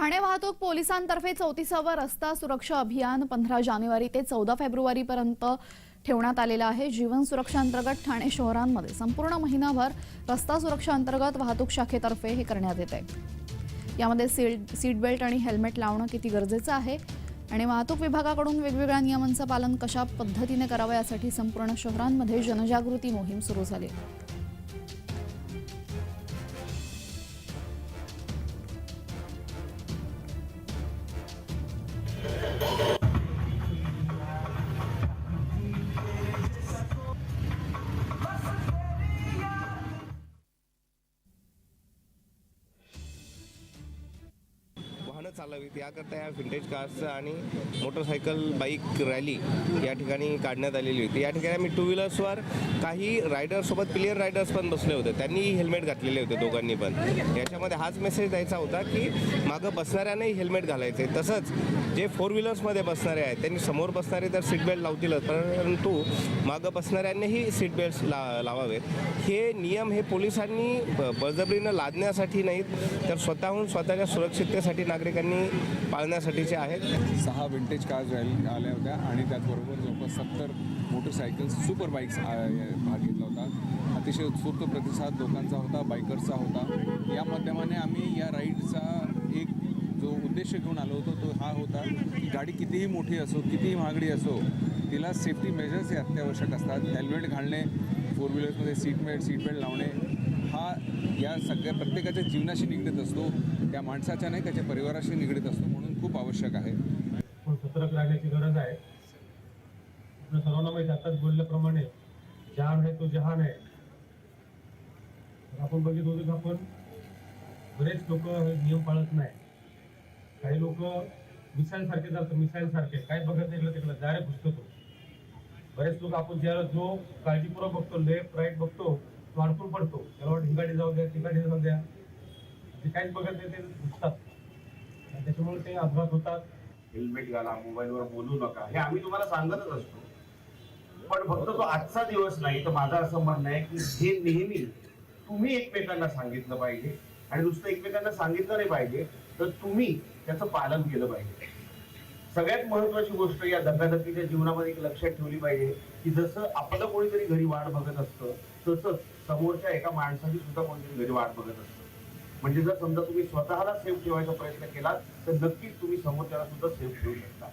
ठाणे वाहतूक पोलिसांतर्फे चौतीसावं रस्ता सुरक्षा अभियान पंधरा जानेवारी ते चौदा फेब्रुवारीपर्यंत ठेवण्यात आलेलं आहे. जीवन सुरक्षा अंतर्गत ठाणे शहरांमध्ये संपूर्ण महिनाभर रस्ता सुरक्षा अंतर्गत वाहतूक शाखेतर्फे हे करण्यात येत आहे. यामध्ये सीट सीट बेल्ट आणि हेल्मेट लावणं किती गरजेचं आहे आणि वाहतूक विभागाकडून वेगवेगळ्या नियमांचं पालन कशा पद्धतीने करावं यासाठी संपूर्ण शहरांमध्ये जनजागृती मोहीम सुरू झाली Okay. वाहनं चालावीत याकरता या विंटेज कार्सचं आणि मोटरसायकल बाईक रॅली या ठिकाणी काढण्यात आलेली होती. या ठिकाणी आम्ही टू व्हीलर्सवर काही रायडर्ससोबत प्लेयर रायडर्स पण बसले होते. त्यांनीही हेल्मेट घातलेले होते दोघांनी पण. याच्यामध्ये हाच मेसेज द्यायचा होता की मागं बसणाऱ्यांनाही हेल्मेट घालायचे. तसंच जे फोर व्हीलर्समध्ये बसणारे आहेत त्यांनी समोर बसणारे तर सीट बेल्ट लावतीलच परंतु मागं बसणाऱ्यांनीही सीट बेल्ट ला लावावेत. हे नियम हे पोलिसांनी बळजबरीनं लादण्यासाठी नाहीत तर स्वतःहून स्वतःच्या सुरक्षिततेसाठी नागरिकांनी पाळण्यासाठीचे आहेत. सहा विंटेज कार्स रॅली आल्या होत्या आणि त्याचबरोबर जवळपास सत्तर मोटरसायकल्स सुपर बाईक्स भाग घेतला होता. अतिशय उत्स्फूर्त प्रतिसाद लोकांचा होता बायकर्सचा होता. या माध्यमाने आम्ही या राईडचा एक जो उद्देश घेऊन आलो होतो तो हा होता की गाडी कितीही मोठी असो कितीही महागडी असो तिला सेफ्टी मेजर्स हे अत्यावश्यक असतात. हेल्मेट घालणे फोर व्हीलर्समध्ये सीट बेल्ट सीट बेल्ट लावणे सगळ्या प्रत्येकाच्या जीवनाशी निगडीत असतो त्या माणसाच्या नाही त्याच्या परिवाराशी निगडीत असतो म्हणून खूप आवश्यक आहे. पण सतर्क राहण्याची गरज आहे. आपल्या सर्वांना माहिती आताच बोलल्याप्रमाणे जहान आहे तो जहान आहे. आपण बघित होतो की आपण बरेच लोक हे नियम पाळत नाही. काही लोक मिसाईल सारखे चालतात मिसाईल सारखे काय बघत नाही इकडं डायरेक्ट घुसतो तो. बरेच लोक आपण ज्याला जो काळजीपूर्वक बघतो लेफ्ट राईट बघतो तो अडकून पडतो. त्याला वाटतं जाऊ द्या तिंगाडी जाऊ द्या. जे काहीच बघत नाही ते घुसतात आणि त्याच्यामुळे ते अपघात होतात. हेल्मेट घाला मोबाईलवर बोलू नका. हे आम्ही तुम्हाला सांगतच असतो. पण फक्त तो आजचा दिवस नाही तर माझं असं म्हणणं आहे की हे नेहमी तुम्ही एकमेकांना सांगितलं पाहिजे. आणि नुसतं एकमेकांना सांगितलं नाही पाहिजे तर तुम्ही त्याचं पालन केलं पाहिजे. सगळ्यात महत्वाची गोष्ट या धकाधकीच्या जीवनामध्ये एक लक्षात ठेवली पाहिजे की जसं आपलं कोणीतरी घरी वाट बघत असतं तसंच समोरच्या एका माणसाची सुद्धा कोणीतरी घरी वाट बघत असतं. म्हणजे जर समजा तुम्ही स्वतःला सेफ ठेवायचा प्रयत्न केला तर नक्कीच तुम्ही समोरच्याला सुद्धा सेफ ठेवू शकता.